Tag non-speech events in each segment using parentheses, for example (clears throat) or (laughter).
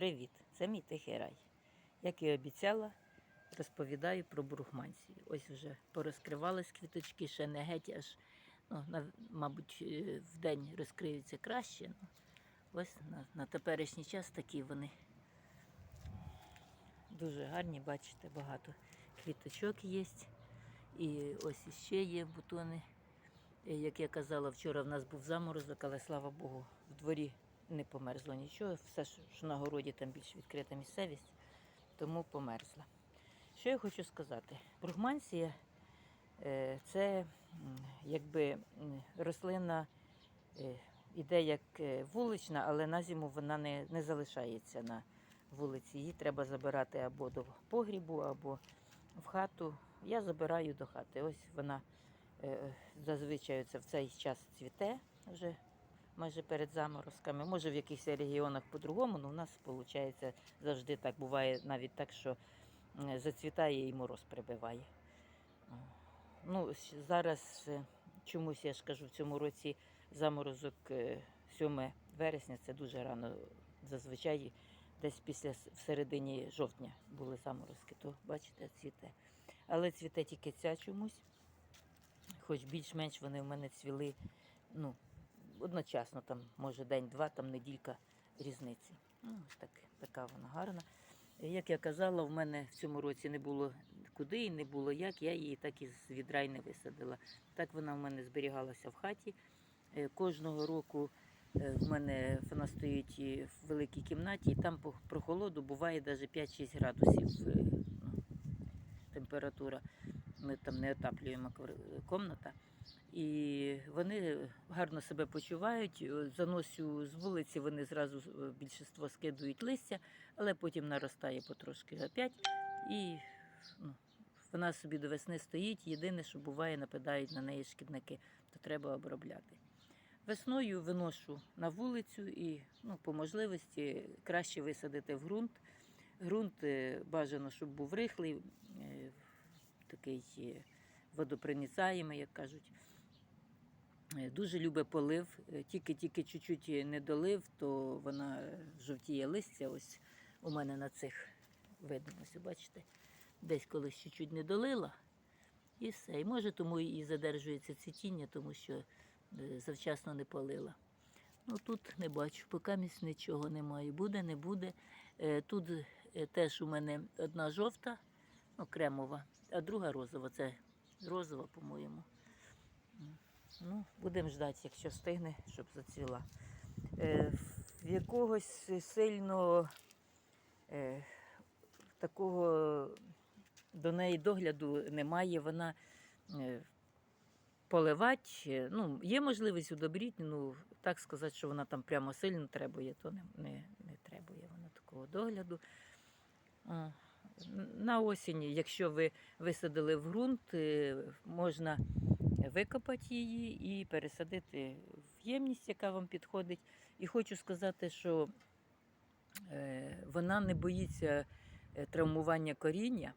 Привіт! Це мій тихий рай. Як і обіцяла, розповідаю про бурхманцію. Ось вже порозкривались квіточки, ще не геть аж, ну, на, мабуть, е, в день розкриються краще. Ну, ось на, на теперішній час такі вони дуже гарні, бачите, багато квіточок є. І ось іще є бутони. Е, Як я казала, вчора в нас був заморозок, але слава Богу, в дворі не померзло нічого. Все, що на городі там більш відкрита місцевість, тому померзла. Що я хочу сказати? Бругманція е, це якби рослина е, іде як е, вулична, але на зиму вона не, не залишається на вулиці. Її треба забирати або до погрібу, або в хату. Я забираю до хати. Ось вона зазвичай це в цей час цвіте вже майже перед заморозками. Може в якихось регіонах по-другому, але в нас виходить завжди так. Буває навіть так, що е, зацвітає і мороз прибиває. Ну, зараз е, чомусь я ж кажу, в цьому році заморозок е, 7 вересня це дуже рано. Зазвичай десь після в середині жовтня були заморозки, то бачите, цвіте. Але цвіте тільки ця чомусь. Хоч більш-менш вони в мене цвіли ну, одночасно, там, може, день-два, там неділька різниці. Ну, ось так, така вона гарна. Як я казала, в мене в цьому році не було куди і не було як, я її так із відра й не висадила. Так вона в мене зберігалася в хаті. Е, Кожного року е, в мене вона стоїть в великій кімнаті, і там по прохолоду буває навіть 5-6 градусів е, ну, температура. Ми там не отаплюємо комната. І вони гарно себе почувають. Заносю з вулиці, вони зразу е, більшість скидують листя, але потім наростає потрошки опять. І ну, вона собі до весни стоїть. Єдине, що буває, нападають на неї шкідники, то треба обробляти. Весною виношу на вулицю і ну, по можливості краще висадити в ґрунт. Ґрунт е, бажано, щоб був рихлий, е, такий е, водопроницаємий, як кажуть. Е, Дуже любить полив. Е, Тільки-тільки чуть-чуть не долив, то вона е, жовтіє листя. Ось у мене на цих видно, ось бачите, десь колись чуть-чуть не долила. І все. І може тому і задержується цвітіння, тому що е, завчасно не полила. Ну тут не бачу, поки місць нічого немає. Буде, не буде. Е, Тут е, теж у мене одна жовта, ну, кремова, а друга розова. Це розова, по-моєму. Ну, будемо ждати, якщо встигне, щоб зацвіла. Е, В якогось сильно е, такого до неї догляду немає. Вона е, поливати. е, Ну, є можливість удобрити, ну так сказати, що вона там прямо сильно требує, то не, не, не требує вона такого догляду. На осінь, якщо ви висадили в ґрунт, е, можна викопати її і пересадити в ємність, яка вам підходить. І хочу сказати, що е, вона не боїться е, травмування коріння.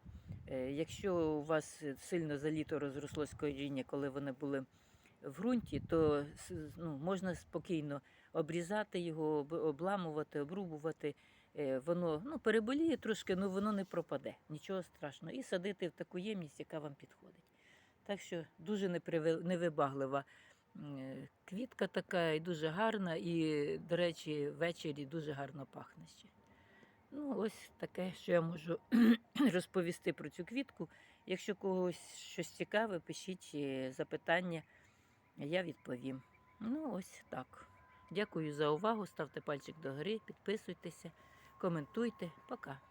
Якщо у вас сильно за літо розрослось коріння, коли вони були в ґрунті, то ну, можна спокійно обрізати його, обламувати, обрубувати. Е, Воно ну, переболіє трошки, але воно не пропаде. Нічого страшного. І садити в таку ємність, яка вам підходить. Так що дуже невибаглива е, квітка така і дуже гарна, і, до речі, ввечері дуже гарно пахне ще. Ну, ось таке, що я можу (clears throat) розповісти про цю квітку. Якщо когось щось цікаве, пишіть е, запитання, я відповім. Ну, ось так. Дякую за увагу. Ставте пальчик догори, підписуйтеся, коментуйте. Пока.